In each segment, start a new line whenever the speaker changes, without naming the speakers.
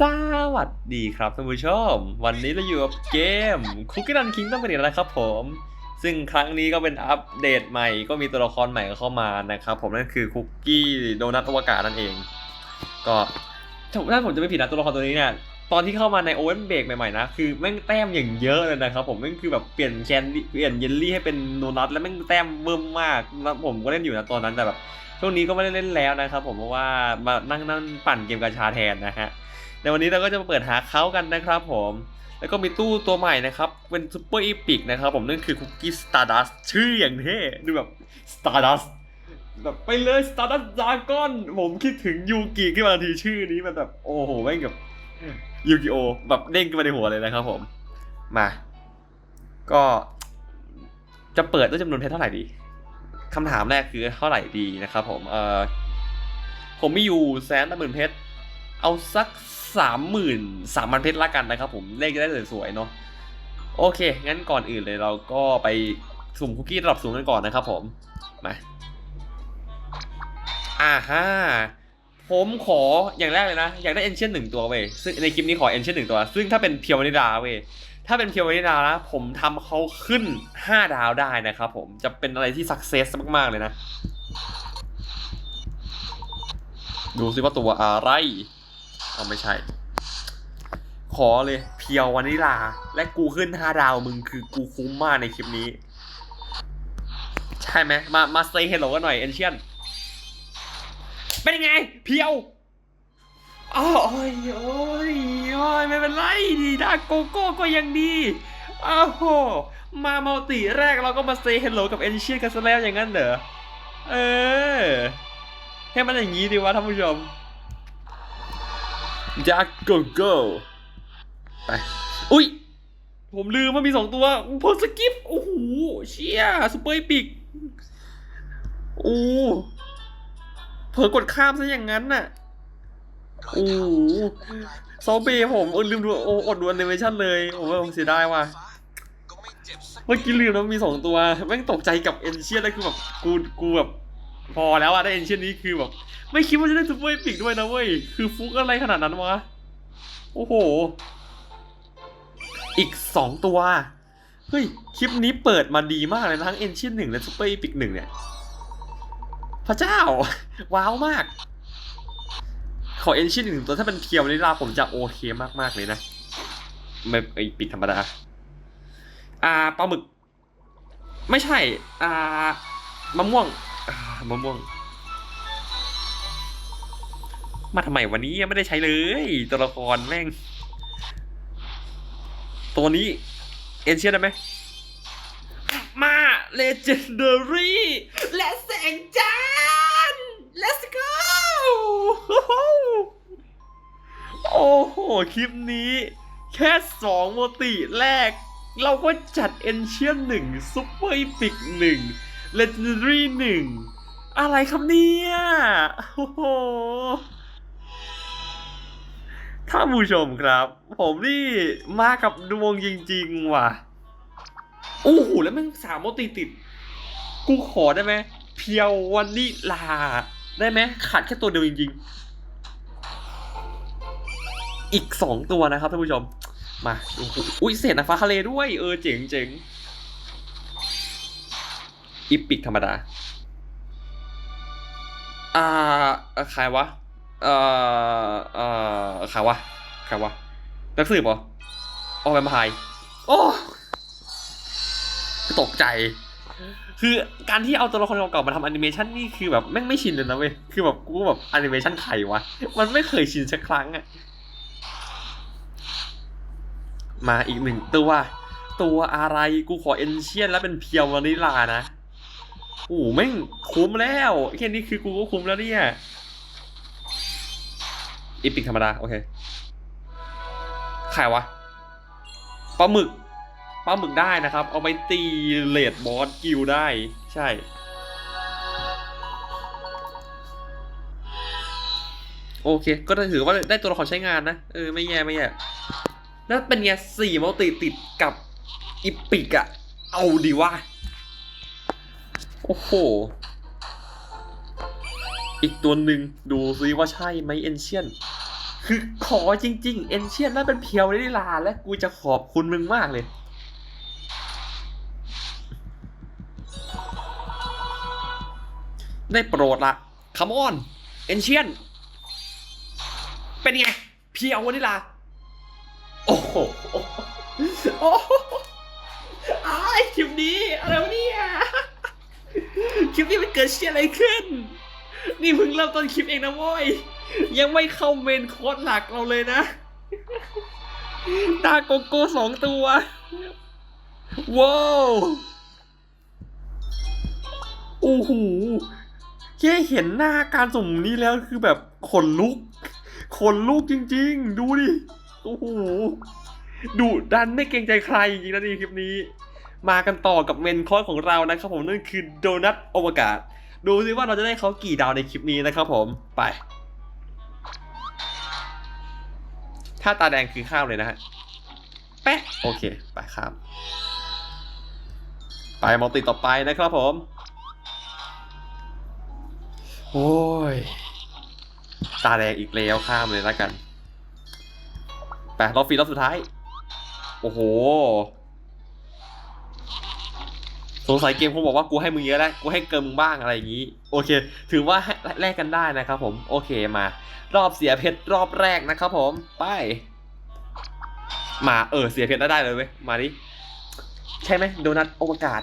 สวัสดีครับท่านผู้ชม วันนี้เราอยู่กับเกม Cookie Run Kingdom กันอีกแล้วนะครับผม ซึ่งครั้งนี้ก็เป็นอัปเดตใหม่ก็มีตัวละครใหม่เข้ามานะครับผมนั่นคือคุกกี้โดนัทอวกาศนั่นเอง ก็ถ้าผมจะไม่ผิดนะตัวละครตัวนี้เนี่ยตอนที่เข้ามาในโอเวนเบรกใหม่ๆนะคือแม่งแต้มอย่างเยอะเลยนะครับผมแม่งคือแบบเปลี่ยนแคนดี้เปลี่ยนเยลลี่ให้เป็นโดนัทแล้วแม่งแต้มเบิ่มมากแล้วผมก็เล่นอยู่นะตอนนั้นแต่แบบช่วงนี้ก็ไม่ได้เล่นแล้วนะครับผมเพราะว่ามานั่งนั่งปั่นเกมกาชาแทนนะฮะ ในวันนี้เราก็จะมาเปิดหาเขากันนะครับผมแล้วก็มีตู้ตัวใหม่นะครับ เป็นซูเปอร์อีพิกนะครับผมนั่นคือคุกกี้สตาร์ดัสชื่ออย่างเท่ดูแบบสตาร์ดัสแบบไปเลยสตาร์ดัสดาก้อนผมคิดถึงยูกิขึ้นมาทีชื่อนี้มันแบบโอ้โหแม่งกับยูกิโอแบบเด้งขึ้นมาในหัวเลยนะครับผม มา ก็จะเปิดด้วยจำนวนเพชรเท่าไหร่ดีคำถามแรกคือเท่าไหร่ดีนะครับผมเออผมมีอยู่แสนหมื่นเพชรเอาสัก สามหมื่นสามพันเพชรละกันนะครับผมเลขจะได้สวยๆเนาะโอเค งั้นก่อนอื่นเลยเราก็ไปสุ่มคุกกี้ระดับสูงกันก่อนนะครับผมมาอ่าฮะผมขออย่างแรกเลยนะ อยากได้เอนเชียนหนึ่งตัวเว้ยซึ่งในคลิปนี้ขอเอนเชียนหนึ่งตัว ซึ่งถ้าเป็นเพียววานิดาเว้ยถ้าเป็นเพียววานิดานะผมทำเขาขึ้น 5 ดาวได้นะครับผมจะเป็นอะไรที่สักเซสมากๆเลยนะ ดูซิว่าตัวอะไร เอาไม่ใช่ ขอเลยเพียววานิลา และกูขึ้น5ดาวมึงคือกูคุ้มมากในคลิปนี้ ใช่ไหมมามาเซย์เฮลโลกันหน่อยเอนเชียนเป็นยังไง เพียวโอ้ยโอ้ยโอ้ยไม่เป็นไรดีดาโกโก้ก็ยังดีอ้าวโหมามัลติแรกเราก็มาเซย์เฮลโลกับเอนเชียนกันซะแล้วอย่างนั้นเหรอเออให้มันอย่างนี้ดีวะท่านผู้ชม จากโกโก้ไป อุ้ย ผมลืมว่ามีสองตัวโพสกิป โอ้โห เชี่ยซูเปอร์ปิกโอ้เผลอกดข้ามซะอย่างนั้นน่ะโอ้โหซอเบย์ผมเออลืมดูโอ้อดดูแอนิเมชันเลย โอ้โหเสียดายว่ะเมื่อกี้ลืมแล้วมีสองตัว แม่งตกใจกับเอนเชียนแล้วคือแบบกูกูแบบพอแล้วอะได้เอนเชียนนี้คือแบบ ไม่คิดว่าจะได้ซูเปอร์ปิกด้วยนะเว้ย คือฟุกอะไรขนาดนั้นวะ โอ้โห อีกสองตัว เฮ้ย คลิปนี้เปิดมาดีมากเลยทั้งเอนชีนหนึ่งและซูเปอร์ปิกหนึ่งเนี่ย พระเจ้า ว้าวมาก ขอเอนชีนหนึ่งตัวถ้าเป็นเพียวนิลาผมจะโอเคมากๆเลยนะ ไม่ไอปิกธรรมดา อ่าปลาหมึก ไม่ใช่ อ่ามะม่วงอ่ามะม่วง มาทำไมวันนี้ยังไม่ได้ใช้เลย ตัวละครแม่ง ตัวนี้ เอ็นเชียได้ไหมมาเลเจนเดอรี่และแสงจันทร์ let's go โอ้โห คลิปนี้ แค่สองโมติแรก เราก็จัดเอนเชียนหนึ่งซุปเปอร์อีพิกหนึ่งเลเจนดรี่หนึ่งอะไรครับเนี่ย โอ้โห ท่านผู้ชมครับ ผมนี่มากับดวงจริง ๆ ว่ะโอ้โหแล้วมันสามโมติติด กูขอได้ไหมเพียววันนี้ลา ได้ไหมขาดแค่ตัวเดียวจริง ๆ อีกสองตัวนะครับท่านผู้ชม มาอุ้ยเศษนะฟ้าทะเลด้วย เออเจ๋งเจ๋งอีปิกธรรมดา อ่าใครวะ เอ่อเอ่อใครวะใครวะนักสืบเหรอออแวมไพร์โอ้ตกใจ คือการที่เอาตัวละครเก่าๆมาทำแอนิเมชันนี่คือแบบแม่งไม่ชินเลยนะเว้ย คือแบบกูแบบแอนิเมชันใครวะ มันไม่เคยชินสักครั้งอะมาอีกหนึ่งตัว ตัวอะไรกูขอเอนเชียนแล้วเป็นเพียววานิลานะ โอ้แม่งคุ้มแล้วแค่นี้คือกูก็คุ้มแล้วเนี่ย อีพิกธรรมดา โอเคขายวะปลาหมึกปลาหมึกได้นะครับ เอาไปตีเลดบอสกิลได้ ใช่ โอเค ก็ถือว่าได้ตัวละครใช้งานนะ เออ ไม่แย่ ไม่แย่แล้วเป็นไงสี่มัลติติดกับอีพิกอะเอาดีวะโอ้โห อีกตัวหนึ่งดูซิว่าใช่ไหมเอนเชียนคือขอจริง ๆ เอนเชียนนั่นเป็นเพียวได้ลาและกูจะขอบคุณมึงมากเลย ได้โปรดละคัมออน เอนเชียน เป็นไง เพียววานิลา โอ้โหโอ้โหอ้ายคลิปนี้ อะไรวะเนี่ย คลิปนี้มันเกิดเชี่ยอะไรขึ้น นี่เพิ่งเริ่มต้นคลิปเองนะโว้ย ยังไม่เข้าเมนโค้ดหลักเราเลยนะ ตาโกโก้สองตัว ว้าวโอ้โหแค่เห็นหน้าการสุ่มนี้แล้วคือแบบขนลุก ขนลุกจริง ๆ ดูดิ โอ้โหดุดันไม่เกรงใจใครจริงๆนะนี่คลิปนี้ มากันต่อกับเมนคอร์สของเรานะครับผมนั่นคือโดนัทอวกาศ ดูซิว่าเราจะได้เขากี่ดาวในคลิปนี้นะครับผมไป ถ้าตาแดงคือข้ามเลยนะฮะแปะโอเค ไปข้ามไปมองติต่อไปนะครับผม โอ้ย ตาแดงอีกแล้วข้ามเลยแล้วกันไปรอบฟีรอบสุดท้าย โอ้โห สงสัยเกมคงบอกว่ากูให้มึงเยอะแล้วกูให้เกินมึงบ้างอะไรอย่างนี้ โอเค ถือว่าแลกกันได้นะครับผมโอเคมา รอบเสียเพชรรอบแรกนะครับผมไป มาเออเสียเพชรได้เลยเว้ยมาดิใช่ไหมโดนัทอวกาศ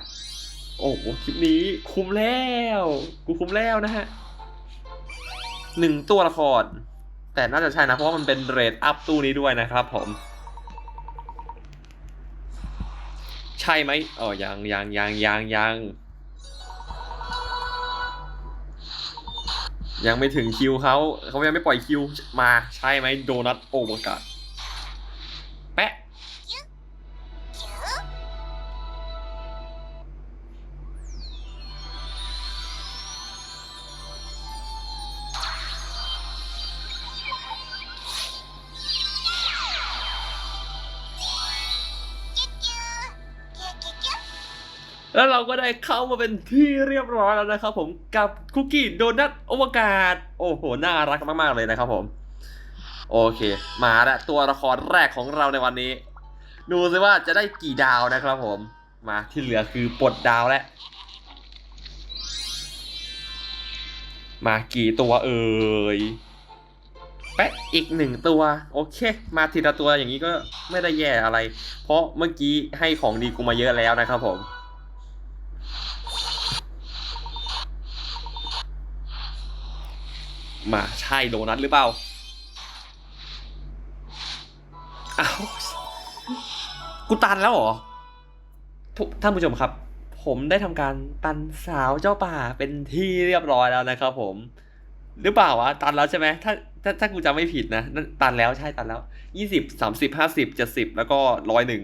โอ้โหคลิปนี้คุ้มแล้ว กูคุ้มแล้วนะฮะหนึ่งตัวละครแต่น่าจะใช่นะเพราะว่ามันเป็นเรทอัพตู้นี้ด้วยนะครับผม ใช่ไหมอ๋อยังยังยังยังยังยังไม่ถึงคิวเขาเขายังไม่ปล่อยคิวมาใช่ไหมโดนัทโอเวอร์กาศแแล้วเราก็ได้เข้ามาเป็นที่เรียบร้อยแล้วนะครับผมกับคุกกี้โดนัทอวกาศ โอ้โห น่ารักมาก ๆ เลยนะครับผม โอเค มาละตัวละครแรกของเราในวันนี้ ดูซิว่าจะได้กี่ดาวนะครับผม มาที่เหลือคือปลดดาวแล้ว มากี่ตัวเอ่ยแปะอีกหนึ่งตัว โอเค มาทีละตัวอย่างนี้ก็ไม่ได้แย่อะไร เพราะเมื่อกี้ให้ของดีกูมาเยอะแล้วนะครับผม มาใช่โดนัทหรือเปล่าอ้าวกูตันแล้วเหรอท่านผู้ชมครับ ผมได้ทำการตันสาวเจ้าป่าเป็นที่เรียบร้อยแล้วนะครับผม หรือเปล่าวะตันแล้วใช่ไหมถ้าถ้าถ้ากูจำไม่ผิดนะนั่นตันแล้วใช่ตันแล้วยี่สิบสามสิบห้าสิบเจ็ดสิบแล้วก็ร้อยหนึ่ง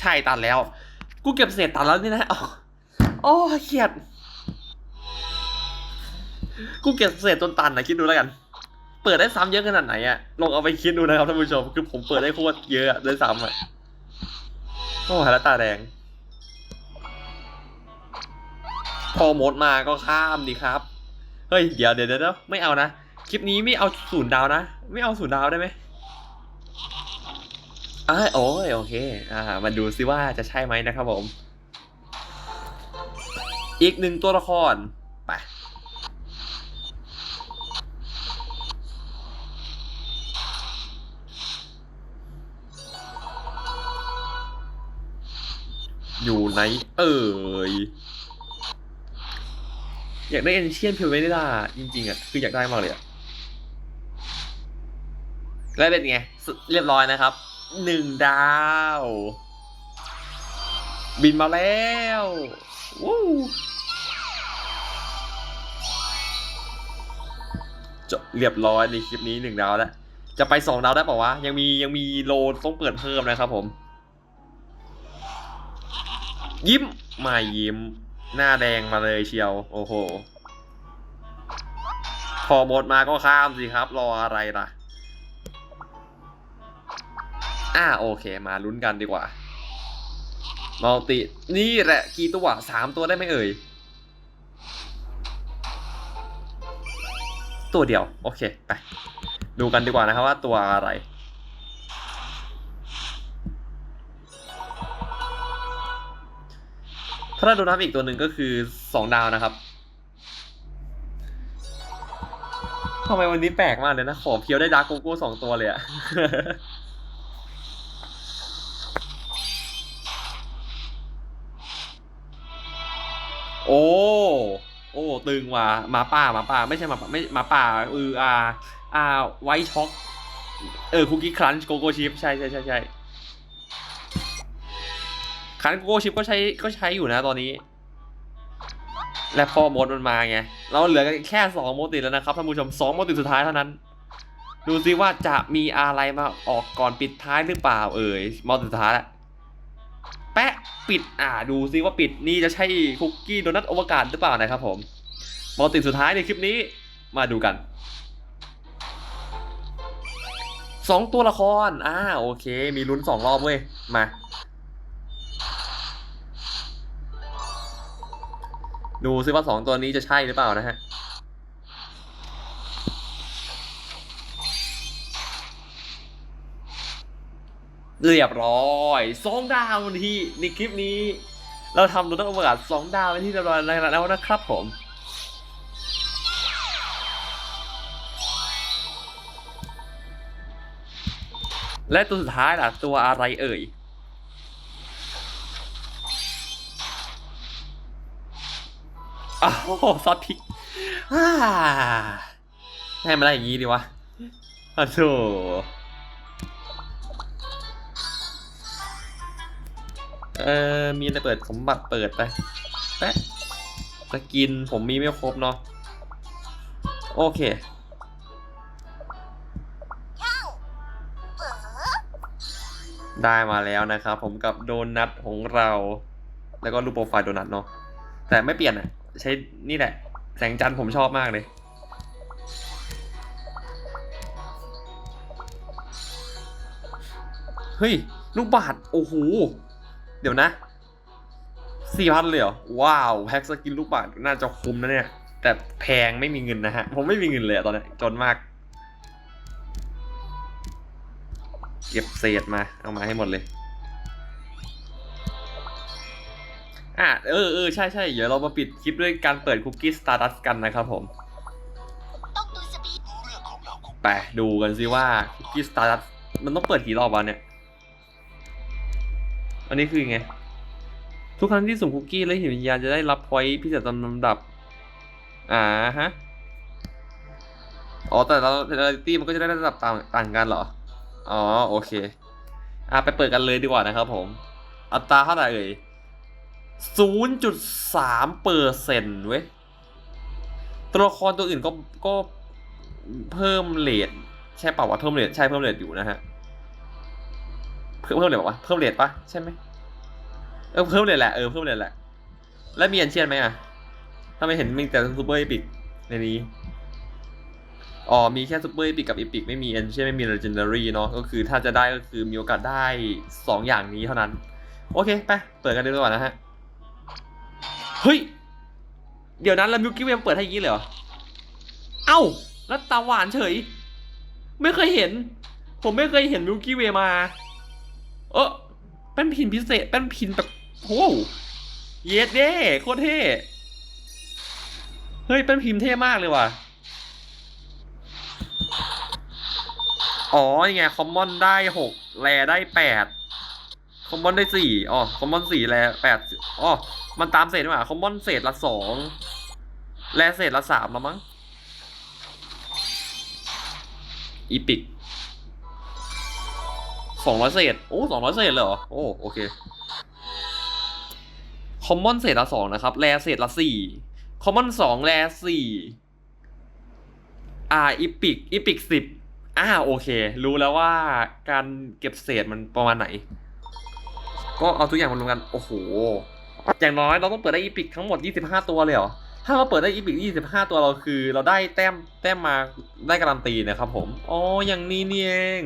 ใช่ตันแล้ว กูเก็บเศษตันแล้วนี่นะอ๋อโอ้เขียด กูเก็บเศษจนตันนะคิดดูแล้วกัน เปิดได้ซ้ำเยอะขนาดไหนอะลองเอาไปคิดดูนะครับท่านผู้ชม คือผมเปิดได้โคตรเยอะอะด้วยซ้ำอะโอ้หแล้วตาแดง พอหมดมาก็ข้ามดีครับ เฮ้ย เดี๋ยวเดี๋ยวเดี๋ยวไม่เอานะ คลิปนี้ไม่เอาศูนย์ดาวนะ ไม่เอาศูนย์ดาวได้ไหมอ่าโอ้ยโอเค อ่า มาดูซิว่าจะใช่ไหมนะครับผม อีกหนึ่งตัวละคร อยู่ไหนเอ่ยอยากได้เอนเชียนเพิวเวนิล่าจริง ๆอะคืออยากได้มากเลยอะแล้วเป็นไง เรียบร้อยนะครับหนึ่งดาว บินมาแล้ววู้จบเรียบร้อยในคลิปนี้หนึ่งดาวแล้ว จะไปสองดาวได้ป่าวะ ยังมียังมีโลต้องเปิดเพิ่มนะครับผม ยิ้มไม่ยิ้ม หน้าแดงมาเลยเชียว โอ้โห พอหมดมาก็ข้ามสิครับ รออะไรล่ะ อ่าโอเค มาลุ้นกันดีกว่ามัลติ นี่แหละกี่ตัวสามตัวได้ไหมเอ่ย ตัวเดียว โอเค ไป ดูกันดีกว่านะครับว่าตัวอะไร ถ้าเราดูนับอีกตัวหนึ่งก็คือสองดาวนะครับทำไมวันนี้แปลกมากเลยนะ ขอเพียวได้ดาร์กโกโก้สองตัวเลยอะโอ้ โอ้ ตึงว่ะหมาป่าหมาป่า ไม่ใช่หมาป่าไม่หมาป่าเอออาอาไวช็อก เออคุกกี้ครันช์โกโก้ชิพใช่ใช่ใช่ใช่ คันโกชิพก็ใช้ก็ใช้อยู่นะตอนนี้ และพอมดมันมาไง เราเหลือกันแค่สองโมดติดแล้วนะครับท่านผู้ชมสองโมดติดสุดท้ายเท่านั้น ดูซิว่าจะมีอะไรมาออกก่อนปิดท้ายหรือเปล่าเอ่ยโมดสุดท้ายแล้วแปะปิดอ่าดูซิว่าปิดนี่จะใช่คุกกี้โดนัทอวกาศหรือเปล่านะครับผมมอติดสุดท้ายในคลิปนี้มาดูกันสองตัวละคร อ่า โอเค มีลุ้นสองรอบเว้ย มา ดูซิว่าสองตัวนี้จะใช่หรือเปล่านะฮะ เรียบร้อยสองดาวที่ในคลิปนี้ เราทำโดนัทอวกาศสองดาวไปนที่เรียบร้อยแล้วนะครับผมและตัวสุดท้ายล่ะ ตัวอะไรเอ่ย โอ้าวซอสพริกให้มันได้อย่างนี้ดีวะอ้าวโธ่เออมีอะไรเปิดสมบัติเปิดไปแป๊ะสกินผมมีไม่ครบเนาะโอเคได้มาแล้วนะครับผมกับโดนัทของเรา แล้วก็รูปโปรไฟล์โดนัทเนาะแต่ไม่เปลี่ยนอะ ใช้นี่แหละ แสงจันทร์ผมชอบมากเลย เฮ้ย ลูกบาทโอ้โห เดี๋ยวนะสี่พันเลยเหรอ ว้าว แพ็กสกินลูกบาทน่าจะคุ้มนะเนี่ย แต่แพงไม่มีเงินนะฮะ ผมไม่มีเงินเลยตอนนี้จนมาก เก็บเศษมา เอามาให้หมดเลย อะเออเออใช่ใช่เดี๋ยวเรามาปิดคลิปด้วยการเปิดคุกกี้สตาร์ดัสกันนะครับผม
ต้องดูสปีด
ไปดูกันสิว่าคุกกี้สตาร์ดัสมันต้องเปิดกี่รอบวะเนี่ย อันนี้คือไง ทุกครั้งที่สุ่มคุกกี้และหินวิญญาณจะได้รับพอยต์พิเศษตามลำดับ อ่าฮะ อ๋อแต่เราเรตี้มันก็จะได้ระดับต่างต่างกันเหรอ อ๋อโอเค อะไปเปิดกันเลยดีกว่านะครับผม อัตราเท่าไหร่เอ่ย ศูนย์จุดสามเปอร์เซ็นต์เว้ย ตัวละครตัวอื่นก็ก็เพิ่มเลทใช่เปล่าวะเพิ่มเลทใช่เพิ่มเลทอยู่นะฮะ เพิ่มเพิ่มเลทปะวะเพิ่มเลทปะใช่ไหมเออเพิ่มเลทแหละเออเพิ่มเลทแหละ แล้วมีอันเชียนไหมอะถ้าไม่เห็นมีแต่ซูเปอร์อีพิกในนี้อ๋อมีแค่ซูเปอร์อีพิกกับอีพิกไม่มีอันเชียนไม่มี legendary เนาะก็คือถ้าจะได้ก็คือมีโอกาสได้สองอย่างนี้เท่านั้น โอเค ไป เปิดกันดีกว่านะฮะ เฮ้ย เดี๋ยวนั้นแล้วมิวกี้เวมเปิดให้ยี้เลยเหรอ เอ้า แล้วตาหวานเฉย ไม่เคยเห็น ผมไม่เคยเห็นมิวกี้เวมา เออเป็นพินพิเศษเป็นพินแบบโอ้โหเยสเด้โคตรเท่เฮ้ยเป็นพิมพ์เท่มากเลยว่ะ อ๋อยังไงคอมมอนได้หกแรได้แปด คอมมอนได้สี่อ๋อคอมมอนสี่แรแปดอ๋อมันตามเศษนี่หว่าคอมมอนเศษละสองแรเศษละสามแล้วมั้งอีพิกสองร้อยเศษโอ้สองร้อยเศษเลยเหรอโอ้โอเคคอมมอนเศษละสองนะครับแรเศษละสี่คอมมอนสองแรสี่อ่าอีพิกอีพิกสิบอ่าโอเค รู้แล้วว่าการเก็บเศษมันประมาณไหน ก็เอาทุกอย่างมารวมกัน โอ้โห อย่างน้อยเราต้องเปิดได้อีพิกทั้งหมด 25 ตัวเลยเหรอ ถ้าเราเปิดได้อีพิก25 ตัวเราคือ เราได้แต้มแต้มมาได้การันตีนะครับผม อ๋อ อย่างนี้นี่เอง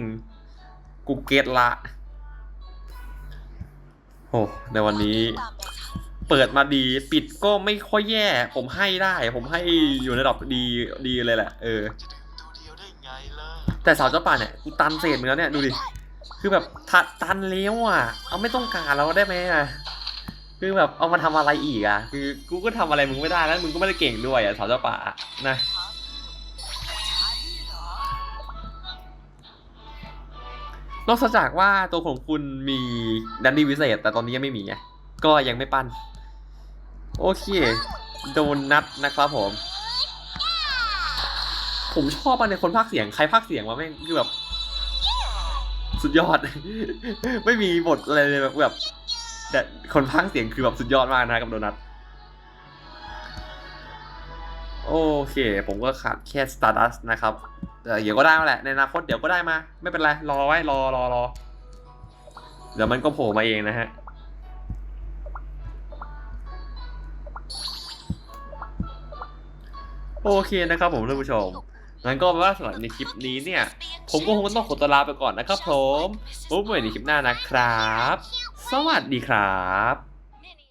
กูเก็ตละโอ้ในวันนี้
เปิ
ดมาดี ปิดก็ไม่ค่อยแย่ ผมให้ได้ ผมให้อยู่ในระดับดีดีเลยแหละ เออ แต่สาวเจ้าป่าเนี่ย กูตันเศษมึงแล้วเนี่ย ดูดิ คือแบบทัดตันเลี้ยวอะ เอาไม่ต้องการแล้วได้ไหมอะ คือแบบเอามาทำอะไรอีกอะ คือกูก็ทำอะไรมึงไม่ได้แล้วมึงก็ไม่ได้เก่งด้วยอะสาวเจ้าป่านะนอกจากว่าตัวของคุณมีดันดี้วิเศษ แต่ตอนนี้ยังไม่มีไงก็ยังไม่ปั้น โอเค โดนัทนะครับผม ผมชอบมันในคนพากเสียงใครพากเสียงวะแม่งคือแบบ สุดยอด ไม่มีบทอะไรเลยแบบแบบแต่คนพากย์เสียงคือแบบสุดยอดมากนะกับโดนัทโอเค ผมก็ขาดแค่ Stardust นะครับเดี๋ยวก็ได้มาแหละในอนาคตเดี๋ยวก็ได้มา ไม่เป็นไร รอไว้รอรอรอเดี๋ยวมันก็โผล่มาเองนะฮะโอเคนะครับผมท่านผู้ชม งั้นก็เป็นว่าสำหรับในคลิปนี้เนี่ย ผมก็คงต้องขอตัวลาไปก่อนนะครับผมพบกันใหม่ในคลิปหน้านะครับ สวัสดีครับ